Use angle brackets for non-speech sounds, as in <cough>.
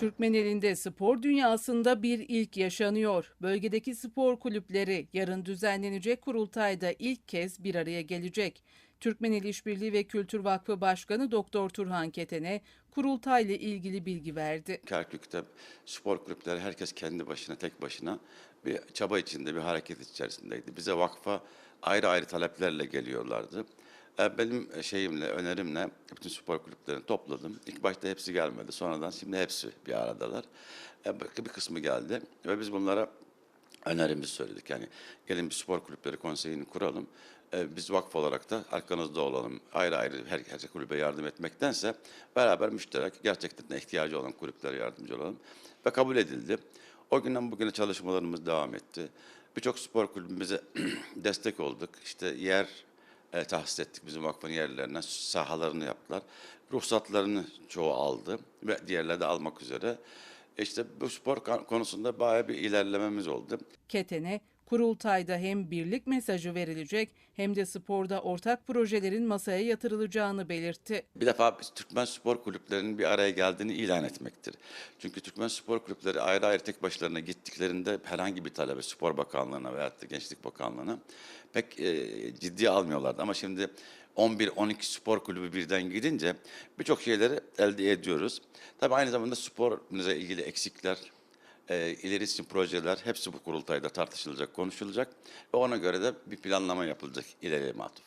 Türkmenelinde spor dünyasında bir ilk yaşanıyor. Bölgedeki spor kulüpleri yarın düzenlenecek kurultayda ilk kez bir araya gelecek. Türkmeneli İşbirliği ve Kültür Vakfı Başkanı Doktor Turhan Keten'e kurultayla ilgili bilgi verdi. Kerkük'te spor kulüpleri herkes kendi başına, tek başına bir çaba içinde, bir hareket içerisindeydi. Bize vakfa ayrı ayrı taleplerle geliyorlardı. E, Benim şeyimle, önerimle bütün spor kulüplerini topladım. İlk başta hepsi gelmedi. Sonradan şimdi hepsi bir aradalar. E, Bir kısmı geldi ve biz bunlara önerimizi söyledik. Yani gelin bir spor kulüpleri konseyini kuralım. Ee, biz vakıf olarak da arkanızda olalım. Ayrı ayrı her, her kulübe yardım etmektense beraber müşterek gerçekten ihtiyacı olan kulüplere yardımcı olalım. Ve kabul edildi. O günden bugüne çalışmalarımız devam etti. Birçok spor kulübümüze <clears throat> destek olduk. İşte yer e, tahsis ettik bizim vakfın yerlerine. Sahalarını yaptılar. Ruhsatlarını çoğu aldı ve diğerleri de almak üzere. İşte bu spor konusunda bayağı bir ilerlememiz oldu. Keten'e kurultayda hem birlik mesajı verilecek hem de sporda ortak projelerin masaya yatırılacağını belirtti. Bir defa Türkmen spor kulüplerinin bir araya geldiğini ilan etmektir. Çünkü Türkmen spor kulüpleri ayrı ayrı tek başlarına gittiklerinde herhangi bir talebe Spor Bakanlığı'na veyahut da Gençlik Bakanlığı'na pek e, ciddiye almıyorlardı. Ama şimdi 11-12 spor kulübü birden gidince birçok şeyleri elde ediyoruz. Tabii aynı zamanda sporla ilgili eksikler, e, ileri için projeler hepsi bu kurultayda tartışılacak, konuşulacak ve ona göre de bir planlama yapılacak ileriye matuf.